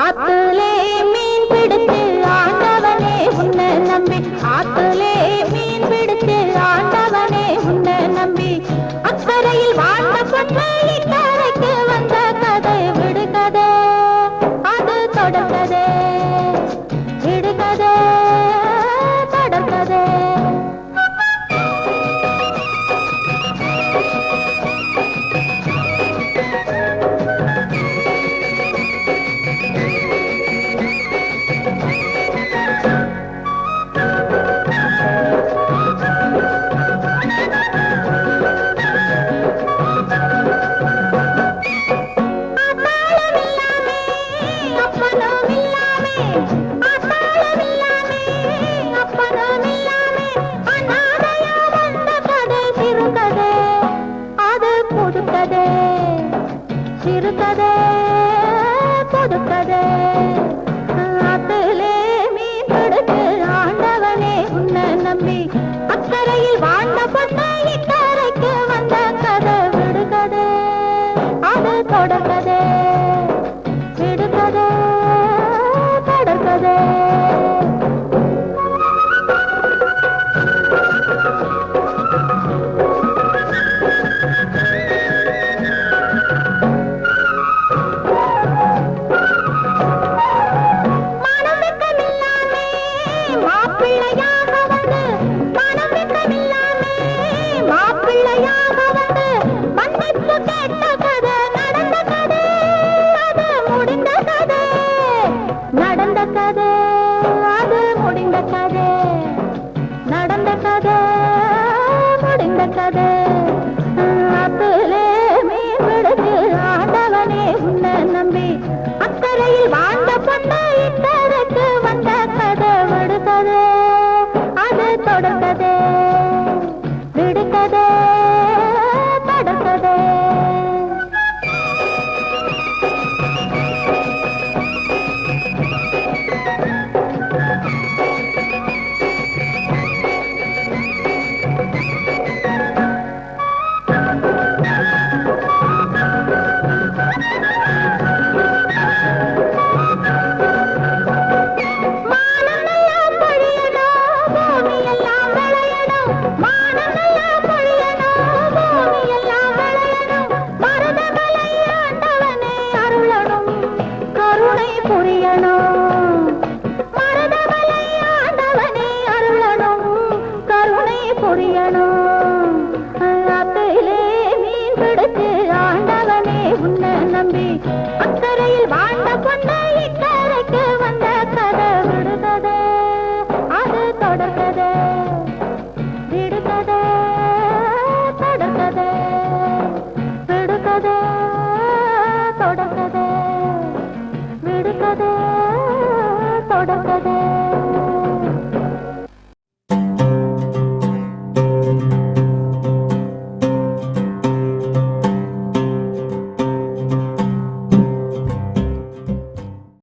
ஆத்துலே மீன் பிடித்து ஆண்டவனே உன்னை நம்பி. ஆத்துலே மீன் கொடுப்பதே ஆத்திலே மீன் கொடுத்து ஆண்டவனே உன்னை நம்பி அக்கறையில் வாழ்ந்த பொண்ணு புரியணும். மரதமலை ஆண்டவனே அருளணும். கருணை புரியணும். ಕಿರುತ್ತದೆ